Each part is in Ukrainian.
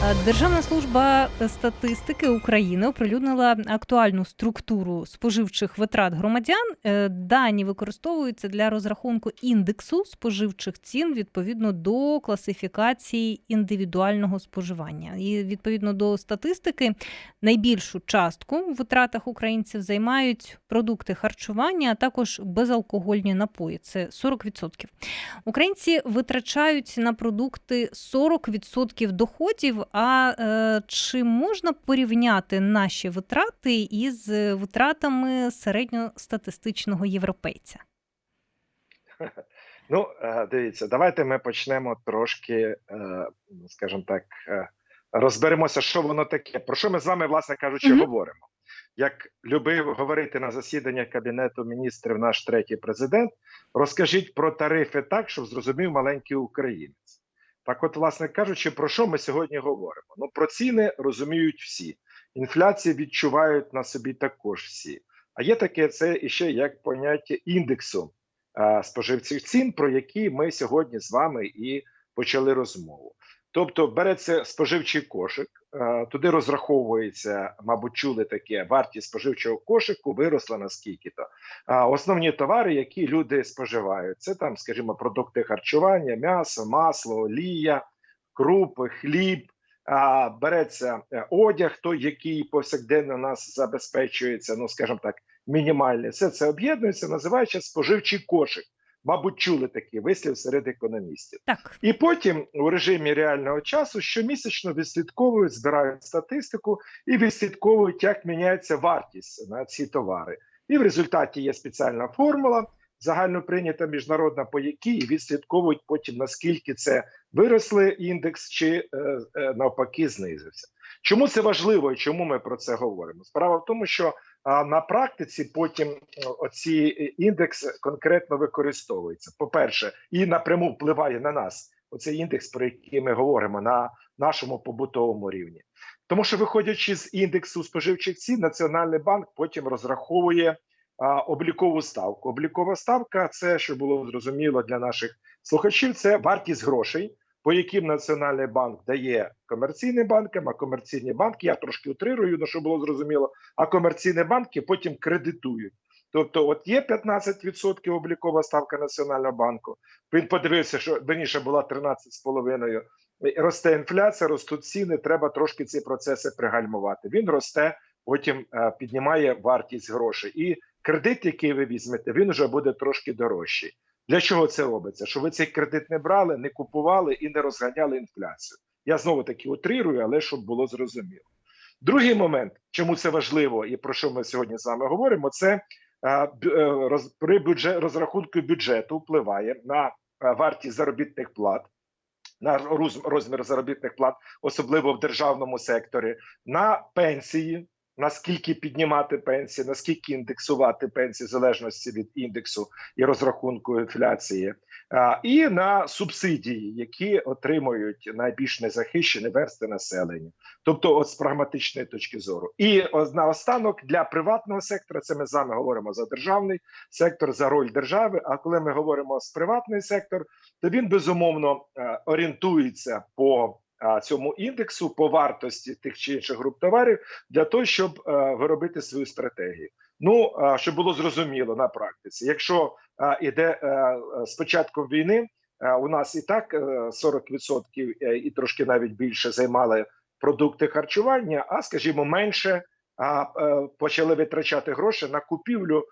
Е, Державна служба статистики України оприлюднила актуальну структуру споживчих витрат громадян. Е, Дані використовуються для розрахунку індексу споживчих цін відповідно до класифікації індивідуального споживання. І відповідно до статистики, найбільшу частку в витратах українців займають продукти харчування, а також безалкогольні напої. Це 40%. Українці витрачають на продукти 40% доходів. А е, чи можна порівняти наші витрати із витратами середньостатистичного європейця? Ну, е, дивіться, давайте ми почнемо трошки, е, скажімо так, е, розберемося, що воно таке. Про що ми з вами, власне кажучи, Мгм. говоримо. Як любив говорити на засіданнях Кабінету міністрів наш третій президент, розкажіть про тарифи так, щоб зрозумів маленький українець. Так, от, власне кажучи, про що ми сьогодні говоримо? Ну, про ціни розуміють всі. Інфляцію відчувають на собі також всі. А є таке це іще як поняття індексу е, споживчих цін, про які ми сьогодні з вами і почали розмову. Тобто береться споживчий кошик, е, туди розраховується, мабуть, чули таке, вартість споживчого кошику виросла на скільки-то. Основні товари, які люди споживають, це там, скажімо, продукти харчування, м'ясо, масло, олія, крупи, хліб. Береться е, одяг, той, який повсякденно нас забезпечується, ну скажімо так, мінімальний. Все це об'єднується, називаючи споживчий кошик. Мабуть, чули такий вислів серед економістів. Так, І потім у режимі реального часу щомісячно відслідковують, збирають статистику і відслідковують, як міняється вартість на ці товари. І в результаті є спеціальна формула, загально прийнята міжнародна, по якій відслідковують потім наскільки це виросли індекс, чи е, е, навпаки знизився. Чому це важливо і чому ми про це говоримо? Справа в тому, що а на практиці потім е, оці індекс конкретно використовується. По-перше, і напряму впливає на нас. Оцей індекс, про який ми говоримо на нашому побутовому рівні. Тому що, виходячи з індексу споживчих цін, Національний банк потім розраховує а, облікову ставку. Облікова ставка це, що було зрозуміло для наших слухачів, це вартість грошей, по яким Національний банк дає комерційним банкам, а комерційні банки, я трошки утрирую, ну, щоб було зрозуміло, а комерційні банки потім кредитують. Тобто, от є 15% облікова ставка Національного банку. Він подивився, що раніше була 13,5%. Росте інфляція, ростуть ціни. Треба трошки ці процеси пригальмувати. Він росте, потім е, піднімає вартість грошей. І кредит, який ви візьмете, він вже буде трошки дорожчий. Для чого це робиться? Щоб ви цей кредит не брали, не купували і не розганяли інфляцію. Я знову таки утрирую, але щоб було зрозуміло. Другий момент, чому це важливо і про що ми сьогодні з вами говоримо, це е, е, роз, при бюджет, розрахунку бюджету впливає на е, вартість заробітних плат, на роз- розмір заробітних плат, особливо в державному секторі, на пенсії. Наскільки піднімати пенсії, наскільки індексувати пенсії в залежності від індексу і розрахунку інфляції, і на субсидії, які отримують найбільш незахищені версти населення, тобто, от з прагматичної точки зору, і наостанок для приватного сектора, це ми з вами говоримо за державний сектор, за роль держави. А коли ми говоримо з приватний сектор, то він безумовно е, орієнтується по цьому індексу по вартості тих чи інших груп товарів для того, щоб е, виробити свою стратегію. Ну щоб було зрозуміло на практиці, якщо іде е, е, з початком війни, у нас і так е, 40% е, і трошки навіть більше займали продукти харчування, а скажімо, менше почали витрачати гроші на купівлю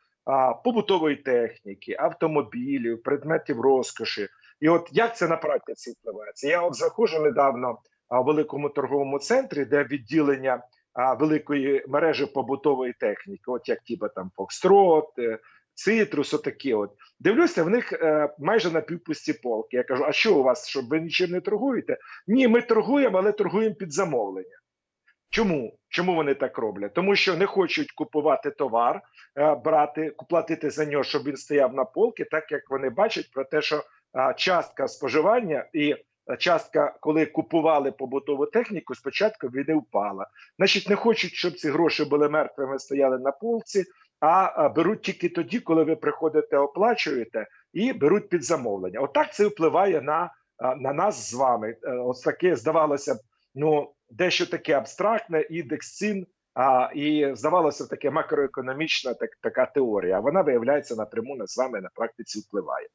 побутової техніки, автомобілів, предметів розкоші. І от як це на практиці впливається? Я от заходжу недавно в великому торговому центрі, де відділення великої мережі побутової техніки, от як типа там Фокстрот, е, Цитрус, отакі от. Дивлюся, в них е, майже на півпусті полки. Я кажу: а що у вас? Що ви нічим не торгуєте? Ні, ми торгуємо, але торгуємо під замовлення. Чому? Чому вони так роблять? Тому що не хочуть купувати товар, е, брати, платити за нього, щоб він стояв на полки, так як вони бачать про те, що частка споживання і частка, коли купували побутову техніку, спочатку війни впала. Значить, не хочуть, щоб ці гроші були мертвими, стояли на полці, а, а беруть тільки тоді, коли ви приходите, оплачуєте і беруть під замовлення. Отак це впливає на, на нас з вами. Е, Ось таке здавалося б ну дещо таке абстрактне, індекс цін. А і здавалося, таке макроекономічна так, така теорія. Вона виявляється напряму на з вами на практиці впливає.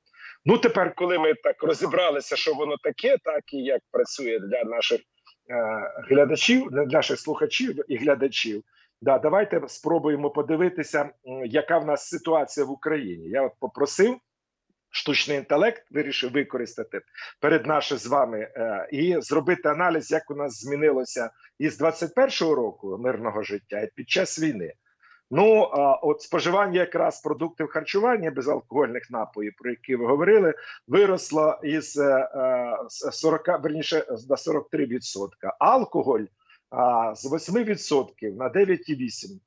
Ну тепер, коли ми так розібралися, що воно таке, так і як працює для наших е, глядачів, для наших слухачів і глядачів. Да, давайте спробуємо подивитися, яка в нас ситуація в Україні. Я от попросив штучний інтелект, вирішив використати перед наше з вами е, і зробити аналіз, як у нас змінилося із 21-го року мирного життя і під час війни. Ну а от споживання якраз продуктів харчування безалкогольних напоїв, про які ви говорили, виросло із е, е, 40, верніше на 43%. Алкоголь з 8% на 9,8%.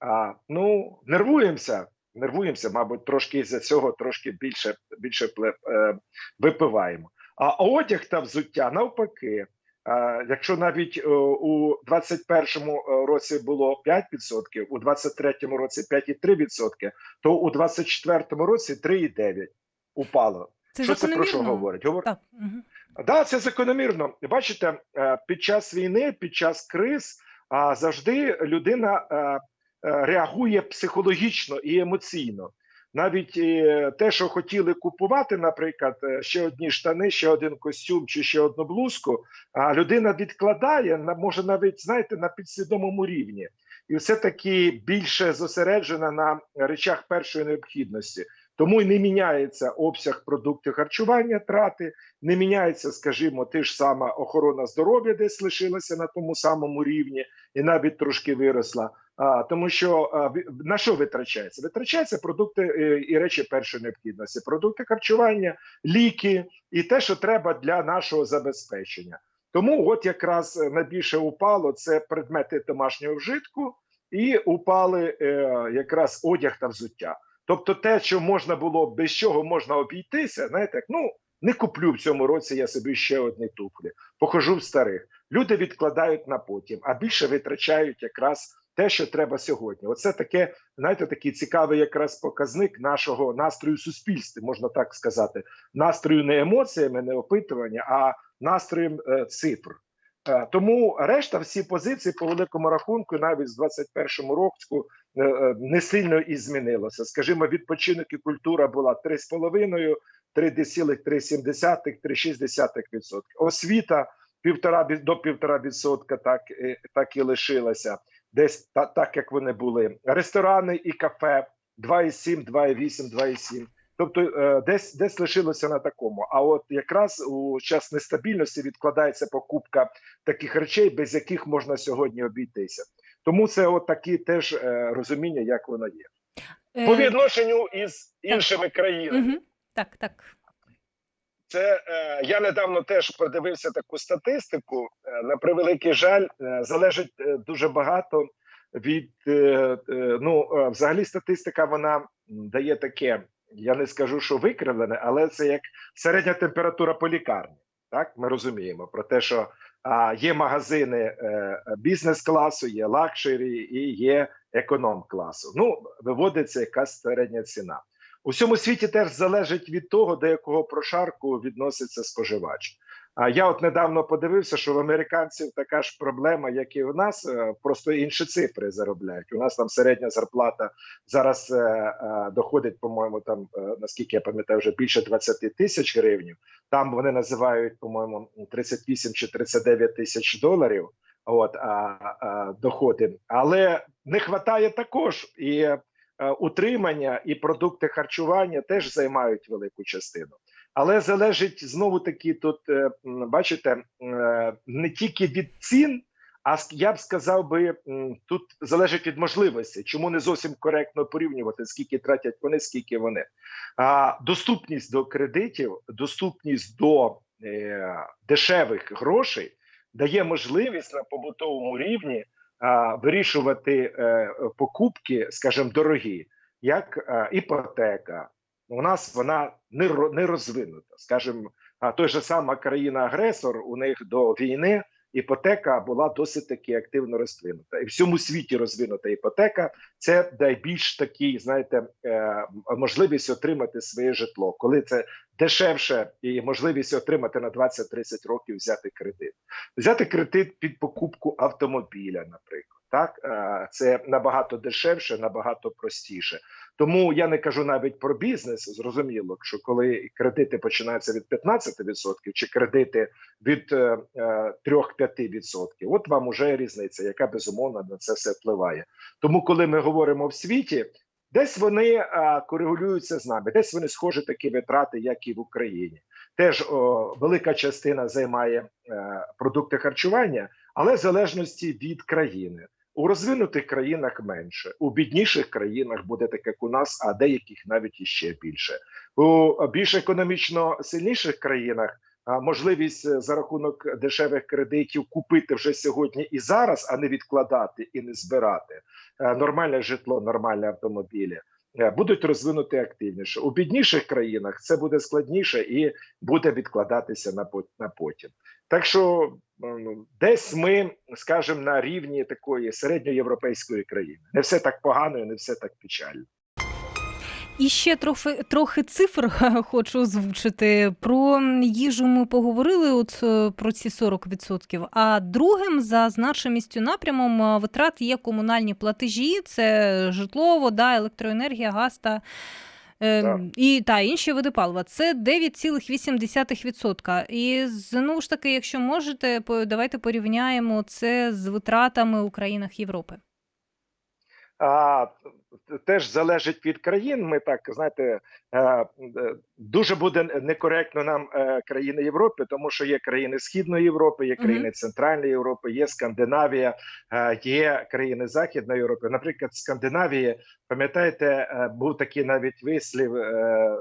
А, ну, нервуємося, нервуємося, мабуть, трошки із-за цього трошки більше, більше е, випиваємо. А одяг та взуття навпаки. Якщо навіть е, у 21-му році було 5%, у 23-му році 5,3%, то у 24-му році 3,9% упало. Це що це про що говорить? Говор... Так. Угу. Да, це закономірно. Бачите, е, під час війни, під час криз завжди людина е, е, реагує психологічно і емоційно. Навіть е, те, що хотіли купувати, наприклад, е, ще одні штани, ще один костюм чи ще одну блузку, а людина відкладає може навіть знаєте на підсвідомому рівні, і все таки більше зосереджена на речах першої необхідності. Тому й не міняється обсяг продуктів харчування, трати, не міняється, скажімо, ти ж сама охорона здоров'я, десь лишилася на тому самому рівні, і навіть трошки виросла. А, тому що на що витрачається? Витрачаються продукти е, і речі першої необхідності, продукти харчування, ліки і те, що треба для нашого забезпечення. Тому, от якраз е, найбільше упало це предмети домашнього вжитку, і упали е, якраз одяг та взуття. Тобто, те, що можна було без чого можна обійтися, знаєте, ну не куплю в цьому році я собі ще одні туфлі, похожу в старих. Люди відкладають на потім, а більше витрачають якраз те, що треба сьогодні. Оце таке, знаєте, такий цікавий якраз показник нашого настрою суспільства, можна так сказати. Настрою не емоціями, не опитування, а настроєм е, цифр. Е, Тому решта всі позиції по великому рахунку, навіть з 21-му року, е, е, не сильно і змінилося. Скажімо, відпочинок і культура була 3,5, 3,3, 3,6%. Освіта півтора до півтора відсотка, так, е, так і лишилася, десь та, так як вони були. Ресторани і кафе 2,7, 2,8, 2,7. Тобто е, десь десь лишилося на такому. А от якраз у час нестабільності відкладається покупка таких речей, без яких можна сьогодні обійтися. Тому це от такі теж е, розуміння, як воно є. По відношенню із іншими країнами. Так, так. Це е, я недавно теж продивився таку статистику. Е, на превеликий жаль, е, залежить дуже багато від ну, взагалі, статистика вона дає таке. Я не скажу, що викривлене, але це як середня температура по лікарні. Так, ми розуміємо про те, що а, є магазини бізнес-класу, є лакшері і є економ-класу. Ну, виводиться якась середня ціна. У всьому світі теж залежить від того, до якого прошарку відноситься споживач. А я от недавно подивився, що в американців така ж проблема, як і у нас, е, просто інші цифри заробляють. У нас там середня зарплата зараз е, е, доходить, по-моєму, там наскільки я пам'ятаю, вже більше 20 тисяч гривень. Там вони називають, по-моєму, 38 чи 39 тисяч доларів. От а, а, доходи, але не вистачає також і утримання і продукти харчування теж займають велику частину. Але залежить знову таки тут, е, бачите, е, не тільки від цін, а я б сказав би, тут залежить від можливості. Чому не зовсім коректно порівнювати, скільки тратять вони, скільки вони. А доступність до кредитів, доступність до е, дешевих грошей дає можливість на побутовому рівні вирішувати е, покупки, скажімо, дорогі, як е, іпотека. У нас вона не, розвинута. Скажімо, той же сама країна-агресор, у них до війни іпотека була досить таки активно розвинута. І в всьому світі розвинута іпотека це найбільш такий, знаєте, е, можливість отримати своє житло, коли це дешевше і можливість отримати на 20-30 років взяти кредит, взяти кредит під покупку автомобіля, наприклад. Так, Е, це набагато дешевше, набагато простіше. Тому я не кажу навіть про бізнес. Зрозуміло, що коли кредити починаються від 15% чи кредити від е, е, 3-5%, от вам уже різниця, яка безумовно на це все впливає. Тому, коли ми говоримо в світі, десь вони а, коригулюються з нами, десь вони схожі такі витрати, як і в Україні. Теж о, велика частина займає е, продукти харчування, але в залежності від країни. У розвинутих країнах менше, у бідніших країнах буде так, як у нас, а деяких навіть іще більше. У більш економічно сильніших країнах можливість е, за рахунок дешевих кредитів купити вже сьогодні і зараз, а не відкладати і не збирати е, нормальне житло, нормальні автомобілі. Е, Будуть розвинути активніше у бідніших країнах. Це буде складніше і буде відкладатися на на потім. Так що десь ми скажемо на рівні такої середньоєвропейської країни. Не все так погано, і не все так печально. І ще трохи, трохи цифр хочу озвучити. Про їжу ми поговорили от е, про ці 40%. А другим за значимістю напрямом е, витрат є комунальні платежі: це житло, вода, електроенергія, газ та. е, Так. І та інші види палива це 9,8%. І знову ж таки, якщо можете, давайте порівняємо це з витратами у країнах Європи. А теж залежить від країн. Ми так знаєте, е, е, дуже буде некоректно нам е, країни Європи, тому що є країни Східної Європи, є країни Центральної Європи, є Скандинавія, є країни Західної Європи. Наприклад, в Скандинавії, пам'ятаєте, був такий навіть вислів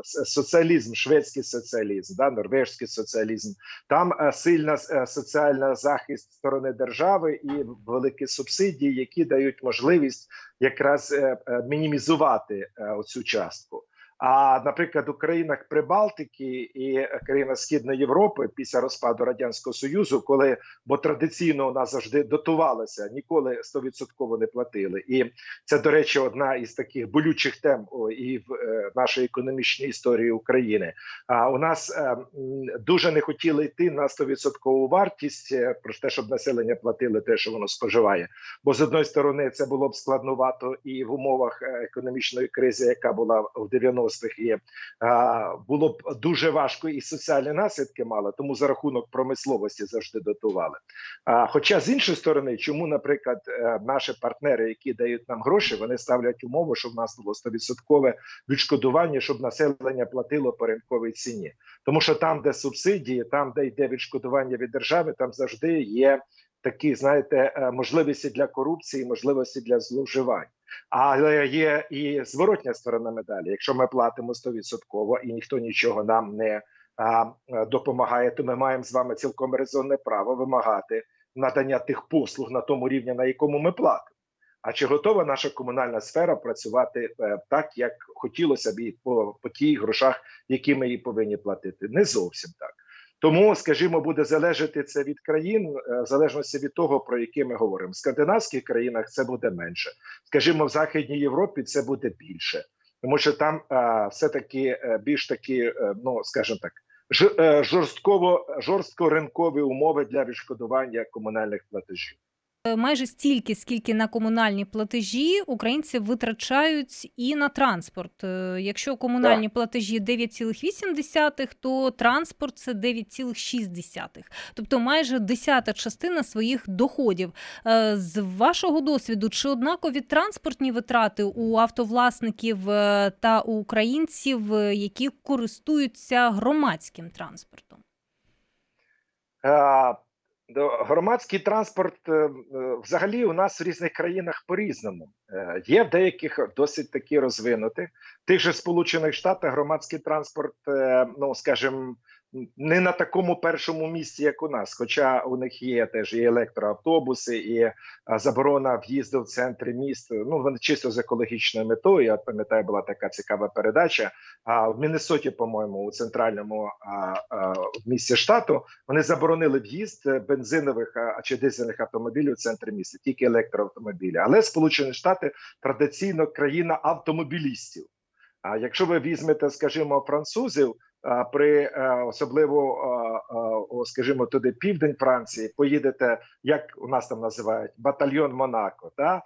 соціалізм, шведський соціалізм, да, норвежський соціалізм. Там сильна соціальна захист сторони держави і великі субсидії, які дають можливість якраз е, е, мінімізувати е, оцю частку. А наприклад, у країнах Прибалтики і е, країнах Східної Європи після розпаду радянського союзу, коли бо традиційно у нас завжди дотувалося, ніколи 100% не платили. І це, до речі, одна із таких болючих тем і в е, нашій економічній історії України. А у нас е, дуже не хотіли йти на 100% вартість про те, щоб населення платили те, що воно споживає. Бо з одної сторони це було б складновато і в умовах економічної кризи, яка була в 90-х, і а, було б дуже важко, і соціальні наслідки мали. Тому за рахунок промисловості завжди дотували. Хоча з іншої сторони, чому, наприклад, е, наші партнери, які дають нам гроші, вони ставлять умову, щоб в нас було 100% відшкодування, щоб населення платило по ринковій ціні. Тому що там, де субсидії, там, де йде відшкодування від держави, там завжди є такі, знаєте, е, можливості для корупції, можливості для зловживань. Але є і зворотня сторона медалі. Якщо ми платимо 100% і ніхто нічого нам не е, допомагає, то ми маємо з вами цілком резонне право вимагати надання тих послуг на тому рівні, на якому ми платимо. А чи готова наша комунальна сфера працювати е, так, як хотілося б і по, по тій грошах, які ми їй повинні платити? Не зовсім так. Тому, скажімо, буде залежати це від країн, е, в залежності від того, про які ми говоримо. В скандинавських країнах це буде менше. Скажімо, в Західній Європі це буде більше, тому що там а, все таки е, більш такі, е, ну скажімо так, е, жорстково жорстко ринкові умови для відшкодування комунальних платежів. Е, Майже стільки, скільки на комунальні платежі українці витрачають і на транспорт. Е, Якщо комунальні платежі 9,8, то транспорт це 9,6. Тобто майже десята частина своїх доходів. Е, З вашого досвіду, чи однакові транспортні витрати у автовласників та у українців, які користуються громадським транспортом? Громадський транспорт е, е, взагалі у нас в різних країнах по-різному. Е, Є в деяких досить такі розвинутих. Тих же Сполучених Штатах громадський транспорт, ну скажімо, не на такому першому місці, як у нас. Хоча у них є теж і електроавтобуси, і заборона в'їзду в центри міст. Ну вони чисто з екологічною метою. Я пам'ятаю, була така цікава передача. А в Міннесоті, по-моєму, у центральному а, а, місті штату вони заборонили в'їзд е, бензинових а, чи дизельних автомобілів в центр міста, тільки електроавтомобілі. Але Сполучені Штати традиційно країна автомобілістів. А якщо ви візьмете, скажімо, французів, при е, особливо, скажімо, туди південь Франції, поїдете, як у нас там називають, батальйон Монако, та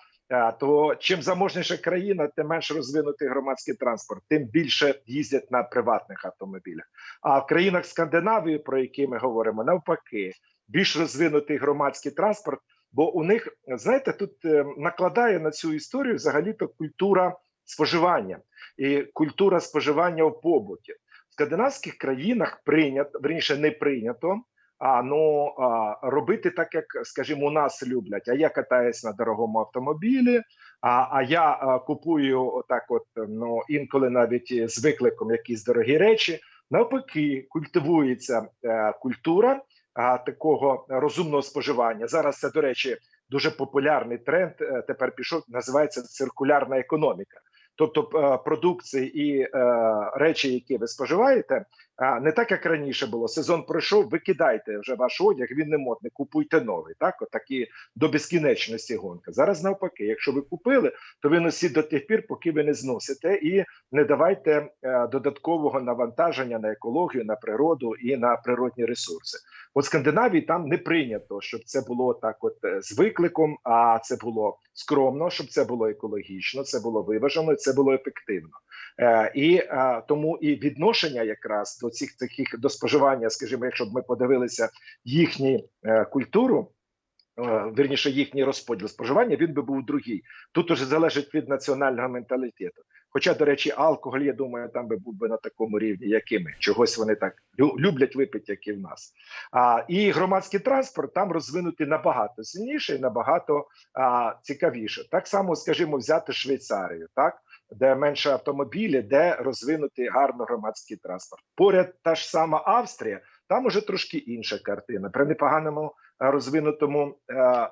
то чим заможніша країна, тим менш розвинутий громадський транспорт, тим більше їздять на приватних автомобілях. А в країнах Скандинавії, про які ми говоримо, навпаки, більш розвинутий громадський транспорт. Бо у них знаєте, тут е, накладає на цю історію взагалі-то культура споживання і культура споживання в побуті. Скандинавських країнах прийнято, верніше не прийнято. А ну а, робити так, як скажімо, у нас люблять. А я катаюсь на дорогому автомобілі. А, а я а, купую отак, от ну інколи навіть з викликом якісь дорогі речі. Навпаки, культивується е, культура а, такого розумного споживання. Зараз це, до речі, дуже популярний тренд. е, Тепер пішов, називається циркулярна економіка. Тобто е, продукції і е, речі, які ви споживаєте, а не так як раніше було. Сезон пройшов, викидайте вже ваш одяг, він не модний, купуйте новий. Так, отакі до безкінечності гонка. Зараз навпаки, якщо ви купили, то ви носіть до тих пір, поки ви не зносите, і не давайте е, додаткового навантаження на екологію, на природу і на природні ресурси. От Скандинавії там не прийнято, щоб це було так, от е, з викликом, а це було скромно, щоб це було екологічно, це було виважено, це було ефективно. Е, і тому і відношення якраз цих таких до споживання, скажімо, якщо б ми подивилися їхні е, культуру. е, Вірніше їхній розподіл споживання, він би був другий. Тут уже залежить від національного менталітету. Хоча, до речі, алкоголь, я думаю, там би був би на такому рівні, як і ми. Чогось вони так люблять випити, як і в нас. А, і громадський транспорт там розвинутий набагато сильніше і набагато а, цікавіше. Так само, скажімо, взяти Швейцарію, так де менше автомобілі, де розвинутий гарно громадський транспорт. Поряд та ж сама Австрія, там уже трошки інша картина. При непоганому е, розвинутому е, е,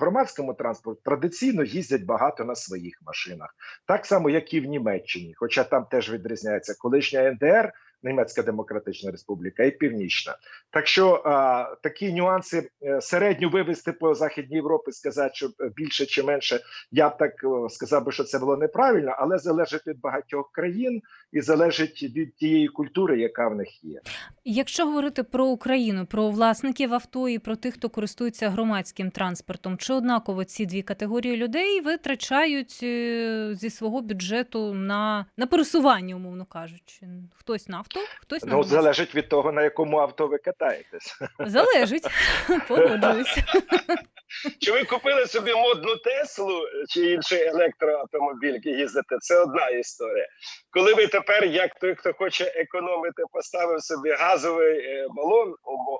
громадському транспорту традиційно їздять багато на своїх машинах, так само як і в Німеччині, хоча там теж відрізняється колишня НДР. Німецька Демократична Республіка і Північна, так що а, такі нюанси е, середню вивести по західній Європі, сказати, що більше чи менше, я б так е, сказав би, що це було неправильно, але залежить від багатьох країн і залежить від тієї культури, яка в них є. Якщо говорити про Україну, про власників авто і про тих, хто користується громадським транспортом, чи однаково ці дві категорії людей витрачають е, зі свого бюджету на, на пересування, умовно кажучи, хтось на авто, хтось на Ну залежить від того на якому авто ви катаєтесь. залежить. Погоджуюся. Чи ви купили собі модну Теслу чи інший електроавтомобіль, який їздите? Це одна історія. Коли ви тепер, як той, хто хоче економити, поставив собі газовий е, балон,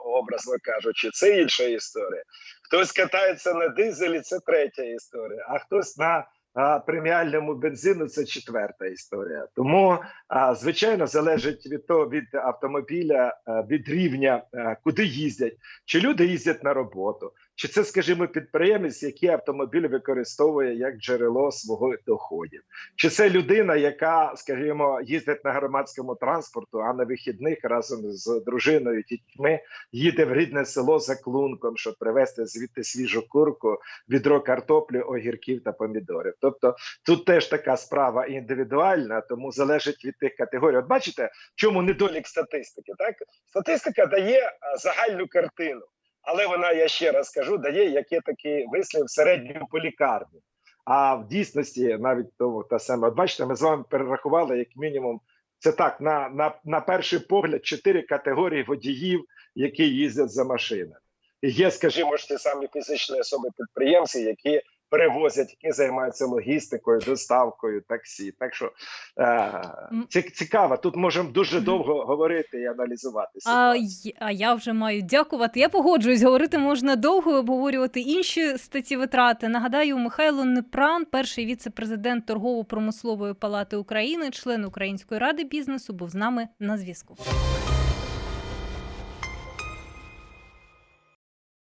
образно кажучи, це інша історія. Хтось катається на дизелі, це третя історія. а хтось на преміальному бензину це четверта історія. Тому звичайно залежить від того від автомобіля, від рівня, куди їздять, чи люди їздять на роботу, чи це, скажімо, підприємець, який автомобіль використовує як джерело свого доходів, чи це людина, яка, скажімо, їздить на громадському транспорту, а на вихідних разом з дружиною, дітьми їде в рідне село за клунком, щоб привезти звідти свіжу курку, відро картоплі, огірків та помідорів. Тобто тут теж така справа індивідуальна, тому залежить від тих категорій. От бачите, в чому недолік статистики? Так Статистика дає загальну картину, але вона, я ще раз кажу, дає яке такий вислів середню полікарню. А в дійсності навіть того та саме, от бачите, ми з вами перерахували як мінімум. Це так, на, на, на перший погляд, чотири категорії водіїв, які їздять за машинами. І є, скажімо, ж, ті самі фізичні особи підприємці, які перевозять, які займаються логістикою, доставкою, таксі. Так що е, цікаво, тут можемо дуже довго говорити і аналізувати. А, а я вже маю дякувати. Я погоджуюсь, говорити можна довго, обговорювати інші статті витрати. Нагадаю, Михайло Непран, перший віце-президент торгово-промислової палати України, член Української ради бізнесу, був з нами на зв'язку.